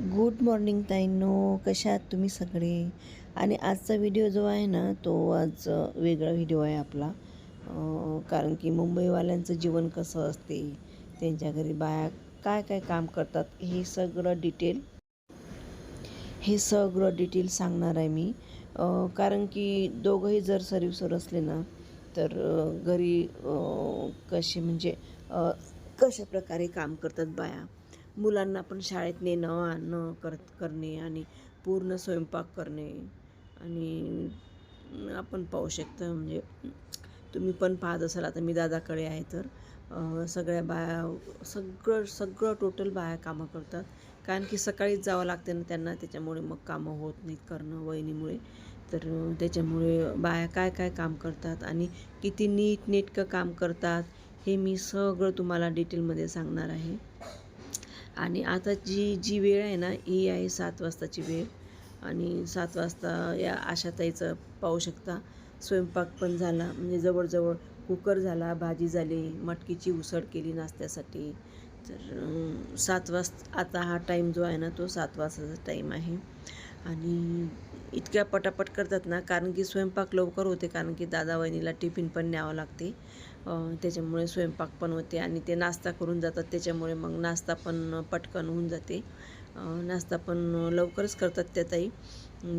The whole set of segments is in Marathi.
गुड मॉर्निंग ताईंनो कशा आहात तुम्ही सगळे? आणि आजचा व्हिडिओ जो आहे ना तो आज वेगळा व्हिडिओ आहे आपला. कारण की मुंबईवाल्यांचं जीवन कसं असते त्यांच्या घरी बाया काय काय काम करतात हे सगळं डिटेल हे सगळं डिटेल सांगणार आहे मी. कारण की दोघंही जर सर्व्हिसवर असले ना तर घरी कसे म्हणजे कशा प्रकारे काम करतात बाया? मुलांना पण शाळेत नेणं आणणं कर करणे आणि पूर्ण स्वयंपाक करणे. आणि आपण पाहू शकतो म्हणजे तुम्ही पण पाहत असाल आता मी दादाकडे आहे तर सगळ्या बाया सगळं सगळं टोटल बाया कामं करतात. कारण की सकाळीच जावं लागते ना त्यांना त्याच्यामुळे मग कामं होत नाहीत करणं वहिनीमुळे. तर त्याच्यामुळे बाया काय काय काम करतात आणि किती नीट नेटकं काम करतात हे मी सगळं तुम्हाला डिटेलमध्ये सांगणार आहे. आणि आता जी जी वेळ आहे ना ही आहे सात वाजताची वेळ. आणि सात वाजता या आशाताईचं पाहू शकता स्वयंपाक पण झाला. म्हणजे जवळजवळ कुकर झाला भाजी झाली मटकीची उसळ केली नाश्त्यासाठी. तर सात वाजता आता हा टाईम जो आहे ना तो सात वाजताचा टाईम आहे. आणि इतक्या पटापट करतात ना कारण की स्वयंपाक लवकर होते कारण की दादा वहिनीला टिफिन पण न्यावं लागते. त्याच्यामुळे स्वयंपाक पण होते आणि ते नाश्ता करून जातात. त्याच्यामुळे मग नाश्ता पण पटकन होऊन जाते. नाश्ता पण लवकरच करतात त्या ताई.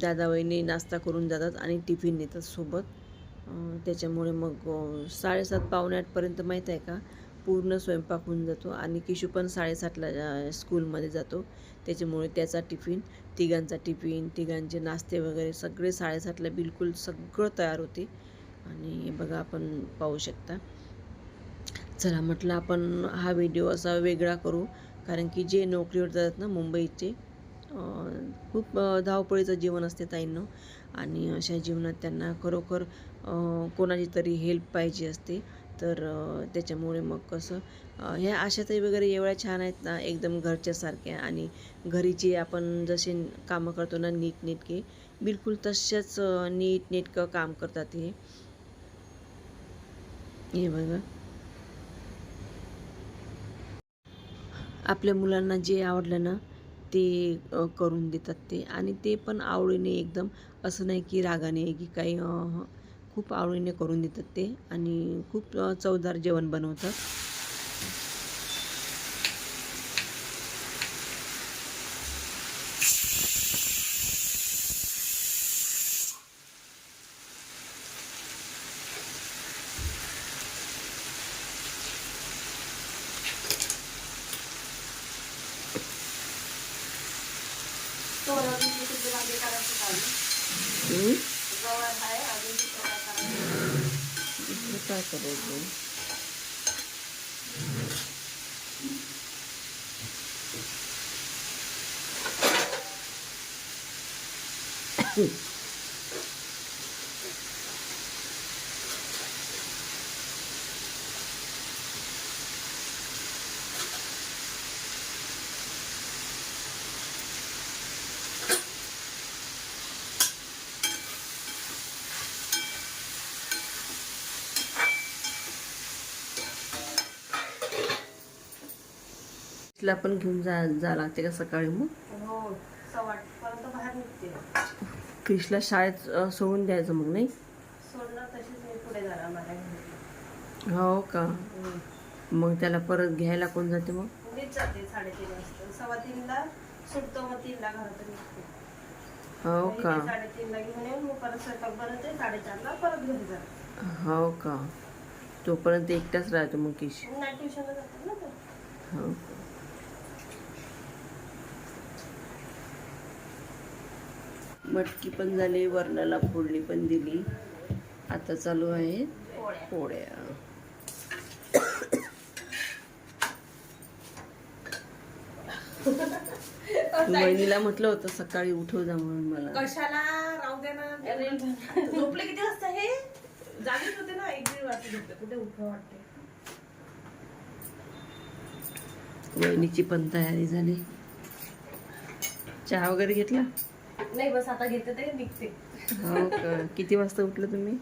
दादा वहिनी नाश्ता करून जातात आणि टिफिन नेतात सोबत. त्याच्यामुळे मग साडेसात पावणे आठपर्यंत माहीत आहे का? पूर्ण स्वयंपाक होऊन जातो आणि किशू पण साडेसातला स्कूलमध्ये जातो. त्याच्यामुळे त्याचा टिफिन तिघांचा टिफिन तिघांचे नाश्ते वगैरे सगळे साडेसातला बिलकुल सगळं तयार होते. आणि बघा आपण पाहू शकता. चला म्हटलं आपण हा व्हिडिओ असा वेगळा करू. कारण की जे नोकरीवर जातात ना मुंबईचे खूप धावपळीचं जीवन असते ताईंनो. आणि अशा जीवनात त्यांना खरोखर कोणाची तरी हेल्प पाहिजे असते. तर त्याच्यामुळे मग कसं ह्या आशाताई वगैरे एवढ्या छान आहेत ना एकदम घरच्यासारख्या. आणि घरीचे आपण जसे कामं करतो ना नीटनेटके बिलकुल तशाच नीटनेटकं काम करतात हे. हे बघा. आपल्या मुलांना जे आवडलं ना ते करून देतात ते. आणि ते पण आवडीने एकदम असं नाही की रागाने की काही खूप आवडीने करून देतात ते. आणि खूप चवदार जेवण बनवतात. हं? दुसरं काय करायचं तिला पण घेऊन जा जा लागते का सकाळी मग? हो क्रिशला शाळेत अ, सोडून द्यायचं मग नाही? हो का? मग त्याला परत घ्यायला कोण जाते मग? हो का? हो का? तोपर्यंत एकटाच राहतो मग किश. हो. मटकी पण झाली वरणाला फोडणी पण दिली. आता चालू आहे पोळ्या. वहिनीला म्हटलं होतं सकाळी उठव जा म्हणून मला. कशाला? राहू दे ना. झोपले किती वाजता हे? जागेच होते ना. एक दीड वाजता झोपले. कुठे उठवा वाटते. वहिनीची पण तयारी झाली. चहा वगैरे घेतला? नाही बस आता घेते ते निघते. हो का? किती वाजता उठलं तुम्ही?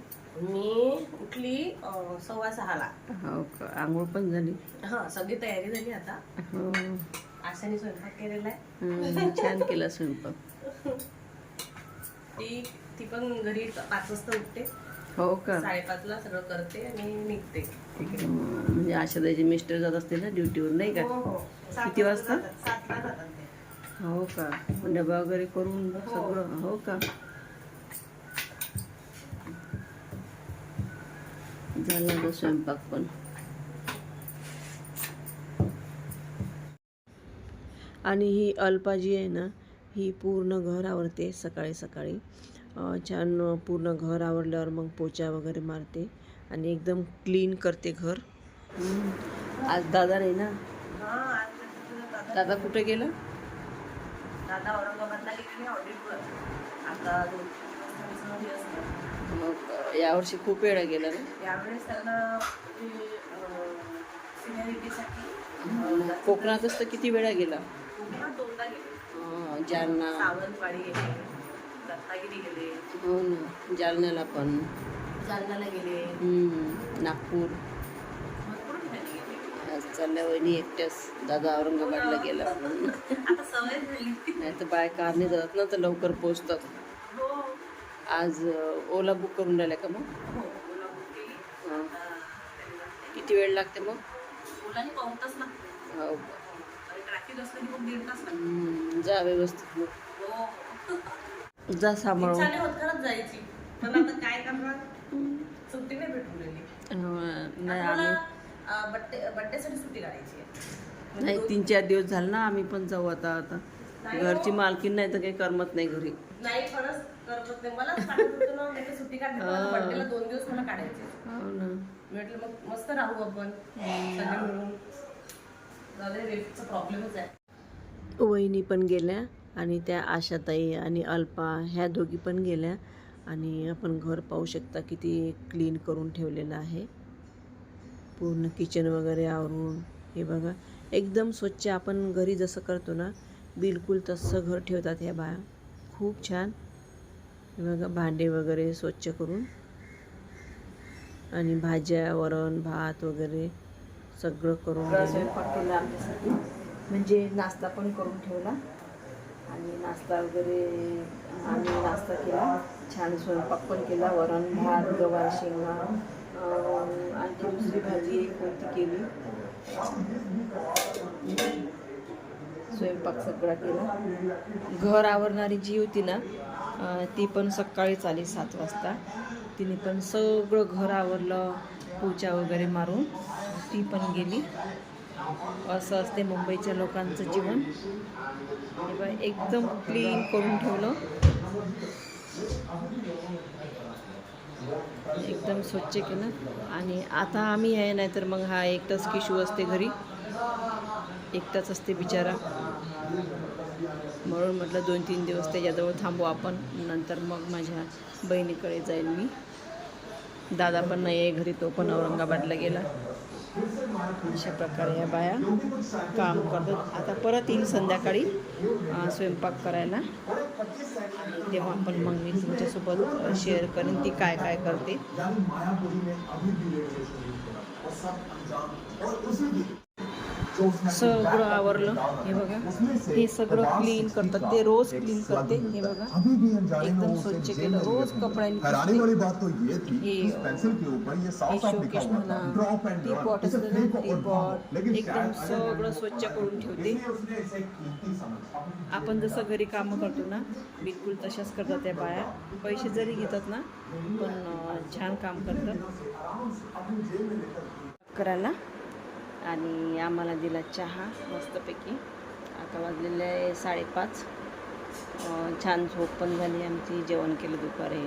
मी उठली अं, सव्वा सहाला. हो का? आंघोळ पण झाली. हा सगळी तयारी झाली आता. हो. आशाने स्वयंपाक केलेला आहे. हम्म, छान केला स्वयंपाक. ती ती पण घरी पाच वाजता उठते. हो का? साडेपाचला सगळं करते आणि निघते. हम्म, म्हणजे आशादाचे मिस्टर जात असतील ना ड्युटीवर नाही का? हो, हो. किती वाजता? जातात, सातला जातात ते. हो का? डबा वगैरे करून सगळं हो का? झाला आता स्वयंपाक पण. आणि ही अल्पा जी आहे ना ही पूर्ण घर आवरते सकाळी सकाळी. छान पूर्ण घर आवरल्यावर मग पोचा वगैरे मारते आणि एकदम क्लीन करते घर. आज दादा नाही ना? हा, आज तुझा दादा दादा कुठे गेला? दादा औरंगाबादला गेलेले ऑडिटवर आता दोन तीन असतं. का? यावर्षी खूप वेळा गेला ना? यावेळेस त्यांना सिनियरिटीसाठी कोकणातच तर किती वेळा गेला? कोकणात दोनदा गेले. जालना. सावंतवाडी गेले रत्नागिरी गेले. हो ना जालन्याला पण. जालन्याला गेले. नागपूर भरपूर ठिकाणी गेले आज चालल्या वहिनी एकट्याच. दादा औरंगाबादला गेला. नाही तर बाय कारने जातात ना तर लवकर पोचतात. आज ओला बुक करून राहिल्या का मग. किती वेळ लागते मग? हो. जा व्यवस्थित मग. जा सांभाळून. जायची पण आता काय करणार? सुट्टी नाही भेटून हो, नाही आम्ही बड्डे बड्डेसाठी सुट्टी काढायची आहे. म्हणजे नाही तीन चार दिवस झाले ना आम्ही पण जाऊ आता आता. नाही घरची हो. मालकीन नाही तर काही करमत नाही घरी. नाही खरंच करत नाही. मला सांगत होतं ना मी सुट्टी काढली हा. दोन दिवस मला काढायचे हो म्हटलं मग मस्त राहू आपण. प्रॉब्लेमच आहे. वहिनी पण गेल्या आणि त्या आशाताई आणि अल्पा ह्या दोघी पण गेल्या. आणि आपण घर पाहू शकता किती क्लीन करून ठेवलेलं आहे. पूर्ण किचन वगैरे आवरून हे बघा. एकदम स्वच्छ आपण घरी जसं करतो ना बिलकुल तसं घर ठेवतात ह्या बाया. खूप छान. हे बघा भांडे वगैरे स्वच्छ करून. आणि भाज्या वरण भात वगैरे सगळं करून स्वयंपाक केला आमच्यासाठी. म्हणजे नाश्ता पण करून ठेवला. आणि नाश्ता वगैरे आम्ही नाश्ता केला. छान स्वयंपाक पण केला. वरण भात गवार शेंगा. आणखी दुसरी भाजी एक कोणती केली? स्वयंपाक सगळा केला. घर आवरणारी जी होती ना ती पण सकाळीच आली सात वाजता. तिने पण सगळं घर आवरलं पूजा वगैरे मारून ती पण गेली. असं असते मुंबईच्या लोकांचं जीवन. एकदम क्लीन करून ठेवलं. एकदम स्वच्छ केलं. आणि आता आम्ही आहे नाही तर मग हा एकटाच किशू असते घरी. एकटाच असते बिचारा. म्हणून म्हटलं दोन तीन दिवस त्याच्याजवळ थांबू आपण. नंतर मग माझ्या बहिणीकडे जाईल मी. दादा पण नाही आहे घरी तो पण औरंगाबादला गेला. अशा प्रकारे या बाया काम करतात. आता परत येईल संध्याकाळी स्वयंपाक करायला. तेव्हा आपण मग मी तुमच्यासोबत शेअर करेन ती काय काय करते. सगळं आवरलं. हे बघा. हे सगळं 50, क्लीन 60 करतात. ते रोज क्लीन करते. हे। बघा. एकदम स्वच्छ केलं. रोज कपड्यांनी थे। हैरानी पुसते. वाली बात तो ये थी ये, कि इस पेंसिल के ऊपर ये साफ हे साफ लिखा शोकेश म्हणा. टीपॉट टीपॉट एकदम सगळं स्वच्छ करून ठेवते. आपण जसं घरी कामं करतो ना बिलकुल तशाच करतात त्या बाया. पैसे जरी घेतात ना पण छान काम करतात. करायला आणि आम्हाला दिला चहा मस्तपैकी. आता वाजलेले आहे साडेपाच. छान झोप पण झाली आमची जेवण केलं दुपारी.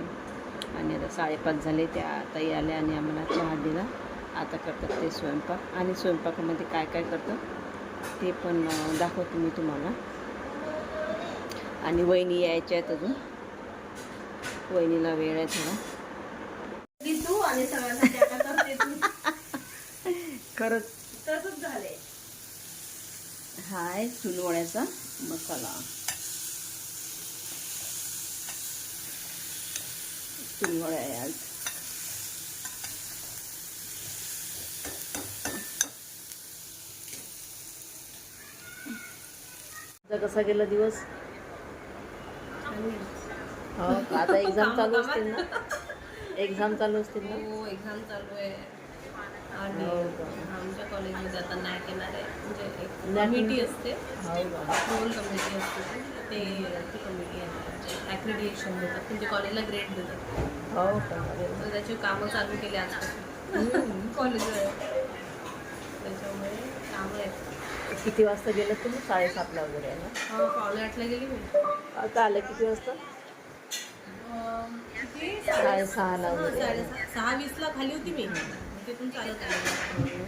आणि आता साडेपाच झाले त्या ताई आल्या आणि आम्हाला चहा दिला. आता करतात ते स्वयंपाक. आणि स्वयंपाकामध्ये काय काय करतात ते पण दाखवते मी तुम्हाला. आणि वहिनी यायच्या आहेत अजून. वहिनीला वेळ आहे थोडा. आता खरंच. तसंच झालंय. हा आहे चुलवड्याचा मसाला. चुलवड्या आहे आज कसा गेला दिवस? हो? आता एक्झाम चालू असतील ना? एक्झाम चालू असतील ना? हो एक्झाम चालू आहे. आणि हो? आमच्या कॉलेजमध्ये आता नॅक येणार आहे. म्हणजे एक कमिटी असते. हो अप्रुव्हल कमिटी असते ते. ती कमिटी आहे. म्हणजे ॲक्रिडिएशन देतात. म्हणजे कॉलेजला ग्रेड देतात. हो. तर त्याची कामं चालू केली आजपासून. कॉलेजवर त्याच्यामुळे कामं आहेत. किती वाजता गेलं तुम्ही? साडेसातला वगैरे आहे ना? हा, पावणे आठला गेली मी. आता आलं किती वाजता? साडेसहाला वगैरे. साडेसहा सहा वीसला खाली होती मी. तिथून चालत आले.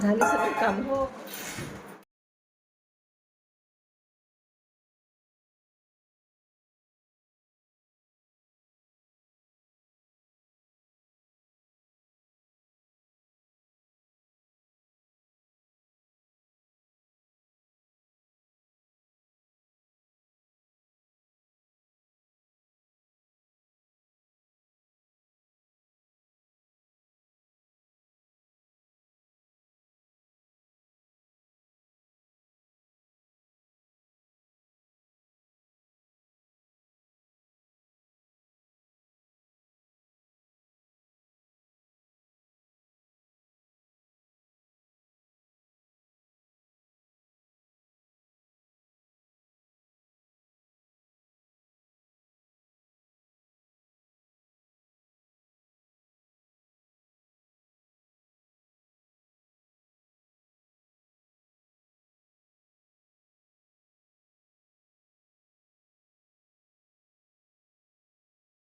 झाली सगळी काम? हो.